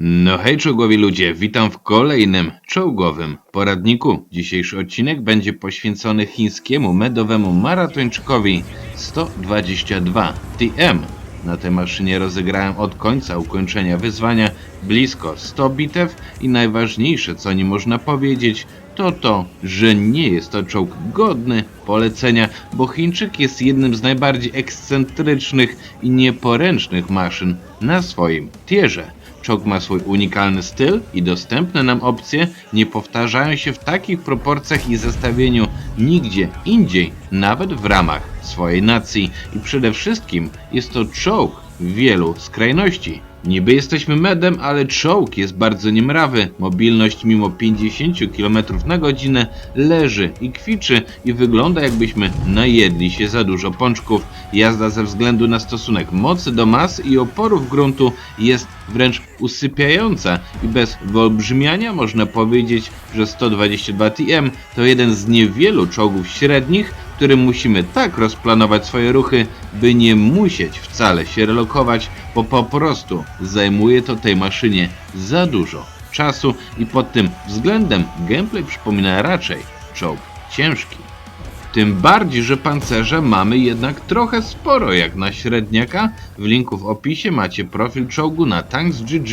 No hej czołgowi ludzie, witam w kolejnym czołgowym poradniku. Dzisiejszy odcinek będzie poświęcony chińskiemu medowemu maratończykowi 122 TM. Na tej maszynie rozegrałem od końca ukończenia wyzwania blisko 100 bitew i najważniejsze co nie można powiedzieć to to, że nie jest to czołg godny polecenia, bo Chińczyk jest jednym z najbardziej ekscentrycznych i nieporęcznych maszyn na swoim tierze. Czołg ma swój unikalny styl i dostępne nam opcje nie powtarzają się w takich proporcjach i zestawieniu nigdzie indziej, nawet w ramach swojej nacji. I przede wszystkim jest to czołg wielu skrajności. Niby jesteśmy medem, ale czołg jest bardzo niemrawy. Mobilność mimo 50 km na godzinę leży i kwiczy i wygląda jakbyśmy najedli się za dużo pączków. Jazda ze względu na stosunek mocy do masy i oporów gruntu jest wręcz usypiająca i bez wyolbrzymiania można powiedzieć, że 122 TM to jeden z niewielu czołgów średnich, którym musimy tak rozplanować swoje ruchy, by nie musieć wcale się relokować, bo po prostu zajmuje to tej maszynie za dużo czasu i pod tym względem gameplay przypomina raczej czołg ciężki. Tym bardziej, że pancerza mamy jednak trochę sporo jak na średniaka. W linku w opisie macie profil czołgu na Tanks GG.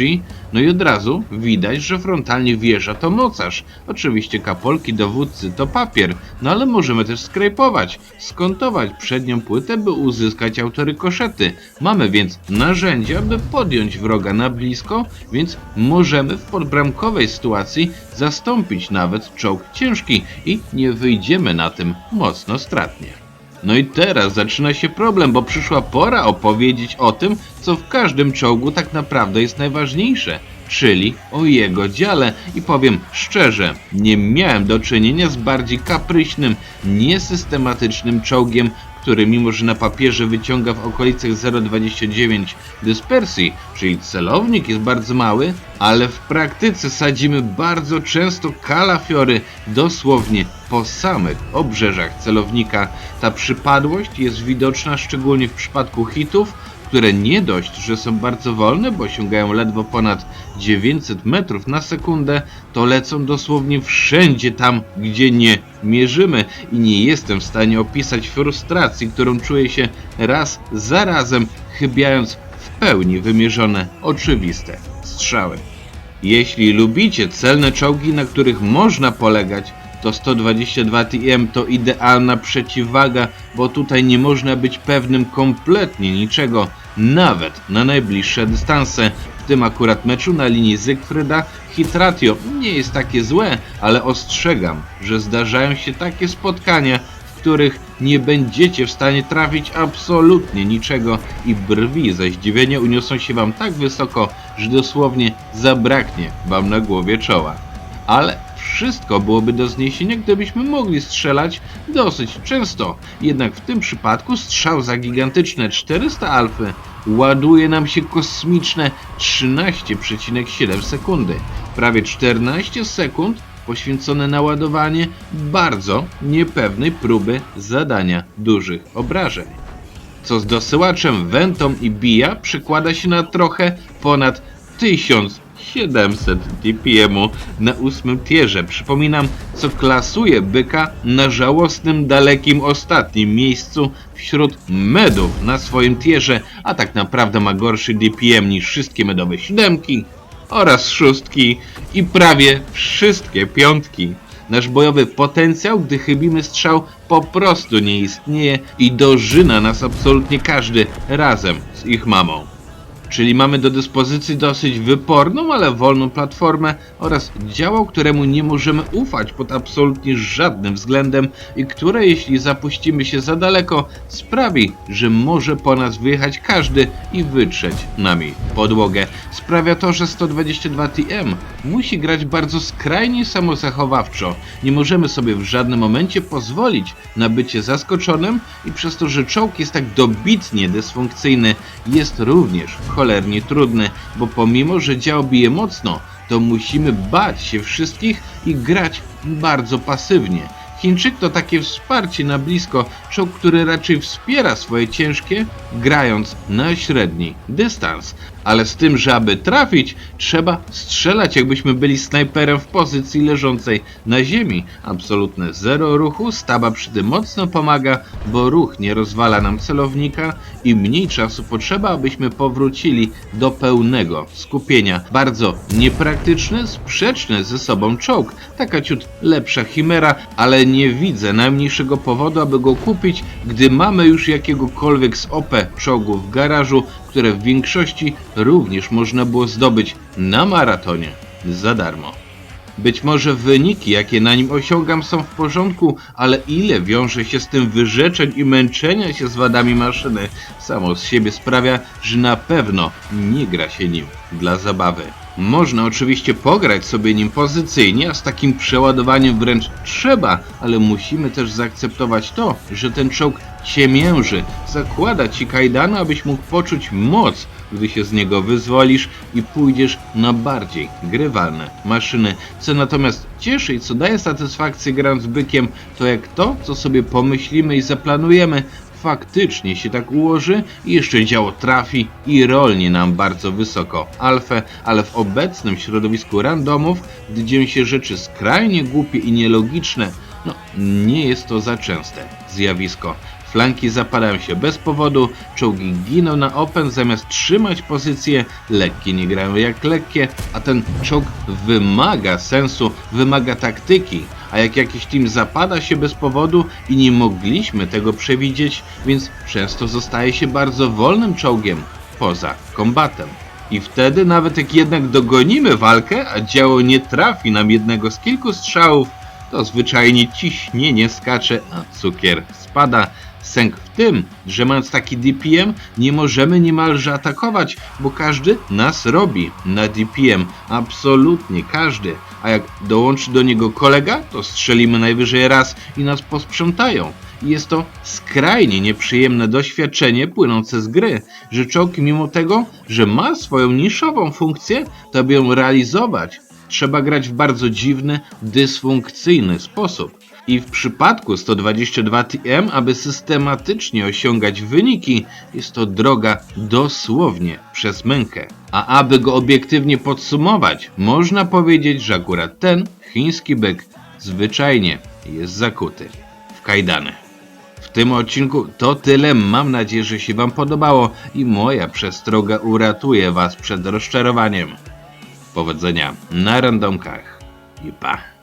No i od razu widać, że frontalnie wieża to mocarz. Oczywiście kapolki dowódcy to papier, no ale możemy też skrejpować, skontować przednią płytę, by uzyskać autorykoszety. Mamy więc narzędzia, by podjąć wroga na blisko, więc możemy w podbramkowej sytuacji zastąpić nawet czołg ciężki i nie wyjdziemy na tym mocno stratnie. No i teraz zaczyna się problem, bo przyszła pora opowiedzieć o tym, co w każdym czołgu tak naprawdę jest najważniejsze, czyli o jego dziale. I powiem szczerze, nie miałem do czynienia z bardziej kapryśnym, niesystematycznym czołgiem, który mimo że na papierze wyciąga w okolicach 0,29 dyspersji, czyli celownik jest bardzo mały, ale w praktyce sadzimy bardzo często kalafiory dosłownie po samych obrzeżach celownika. Ta przypadłość jest widoczna szczególnie w przypadku hitów, które nie dość, że są bardzo wolne, bo osiągają ledwo ponad 900 metrów na sekundę, to lecą dosłownie wszędzie tam, gdzie nie mierzymy i nie jestem w stanie opisać frustracji, którą czuję się raz za razem, chybiając w pełni wymierzone, oczywiste strzały. Jeśli lubicie celne czołgi, na których można polegać, to 122 TM to idealna przeciwwaga, bo tutaj nie można być pewnym kompletnie niczego, nawet na najbliższe dystanse. W tym akurat meczu na linii Zygfryda hit ratio nie jest takie złe, ale ostrzegam, że zdarzają się takie spotkania, w których nie będziecie w stanie trafić absolutnie niczego i brwi ze zdziwienia uniosą się wam tak wysoko, że dosłownie zabraknie wam na głowie czoła. Ale wszystko byłoby do zniesienia, gdybyśmy mogli strzelać dosyć często. Jednak w tym przypadku strzał za gigantyczne 400 alfy ładuje nam się kosmiczne 13,7 sekundy. Prawie 14 sekund poświęcone na ładowanie bardzo niepewnej próby zadania dużych obrażeń co z dosyłaczem Ventom i Bija przekłada się na trochę ponad 1700 DPM-u na ósmym tierze. Przypominam, co klasuje byka na żałosnym, dalekim ostatnim miejscu wśród medów na swoim tierze, a tak naprawdę ma gorszy DPM niż wszystkie medowe siódemki oraz szóstki i prawie wszystkie piątki. Nasz bojowy potencjał, gdy chybimy strzał, po prostu nie istnieje i dożyna nas absolutnie każdy razem z ich mamą. Czyli mamy do dyspozycji dosyć wyporną, ale wolną platformę oraz działo, któremu nie możemy ufać pod absolutnie żadnym względem i które jeśli zapuścimy się za daleko sprawi, że może po nas wyjechać każdy i wytrzeć nami podłogę. Sprawia to, że 122 TM musi grać bardzo skrajnie samozachowawczo. Nie możemy sobie w żadnym momencie pozwolić na bycie zaskoczonym i przez to, że czołg jest tak dobitnie dysfunkcyjny, jest również cholernie trudny, bo pomimo, że dział bije mocno, to musimy bać się wszystkich i grać bardzo pasywnie. Chińczyk to takie wsparcie na blisko, czołg, który raczej wspiera swoje ciężkie, grając na średni dystans. Ale z tym, że aby trafić, trzeba strzelać, jakbyśmy byli snajperem w pozycji leżącej na ziemi. Absolutne zero ruchu, staba przy tym mocno pomaga, bo ruch nie rozwala nam celownika i mniej czasu potrzeba, abyśmy powrócili do pełnego skupienia. Bardzo niepraktyczny, sprzeczny ze sobą czołg. Taka ciut lepsza chimera, ale nie widzę najmniejszego powodu, aby go kupić, gdy mamy już jakiegokolwiek z OP czołgów w garażu, które w większości również można było zdobyć na maratonie za darmo. Być może wyniki, jakie na nim osiągam, są w porządku, ale ile wiąże się z tym wyrzeczeń i męczenia się z wadami maszyny, samo z siebie sprawia, że na pewno nie gra się nim dla zabawy. Można oczywiście pograć sobie nim pozycyjnie, a z takim przeładowaniem wręcz trzeba, ale musimy też zaakceptować to, że ten czołg ciemięży, zakłada ci kajdana, abyś mógł poczuć moc, gdy się z niego wyzwolisz i pójdziesz na bardziej grywalne maszyny. Co natomiast cieszy i co daje satysfakcję grając bykiem, to jak to, co sobie pomyślimy i zaplanujemy, faktycznie się tak ułoży i jeszcze działo trafi i rolnie nam bardzo wysoko alfę, ale w obecnym środowisku randomów, gdy dzieją się rzeczy skrajnie głupie i nielogiczne, no nie jest to za częste zjawisko. Flanki zapadają się bez powodu, czołgi giną na open zamiast trzymać pozycję, lekkie nie grają jak lekkie, a ten czołg wymaga sensu, wymaga taktyki, a jak jakiś team zapada się bez powodu i nie mogliśmy tego przewidzieć, więc często zostaje się bardzo wolnym czołgiem poza kombatem. I wtedy nawet jak jednak dogonimy walkę, a działo nie trafi nam jednego z kilku strzałów, to zwyczajnie ciśnienie skacze, a cukier spada. Sęk w tym, że mając taki DPM nie możemy niemalże atakować, bo każdy nas robi na DPM. Absolutnie każdy. A jak dołączy do niego kolega, to strzelimy najwyżej raz i nas posprzątają. I jest to skrajnie nieprzyjemne doświadczenie płynące z gry, że czołg mimo tego, że ma swoją niszową funkcję, to by ją realizować, trzeba grać w bardzo dziwny, dysfunkcyjny sposób. I w przypadku 122 TM, aby systematycznie osiągać wyniki, jest to droga dosłownie przez mękę. A aby go obiektywnie podsumować, można powiedzieć, że akurat ten chiński byk zwyczajnie jest zakuty w kajdany. W tym odcinku to tyle. Mam nadzieję, że się Wam podobało i moja przestroga uratuje Was przed rozczarowaniem. Powodzenia na randomkach i pa!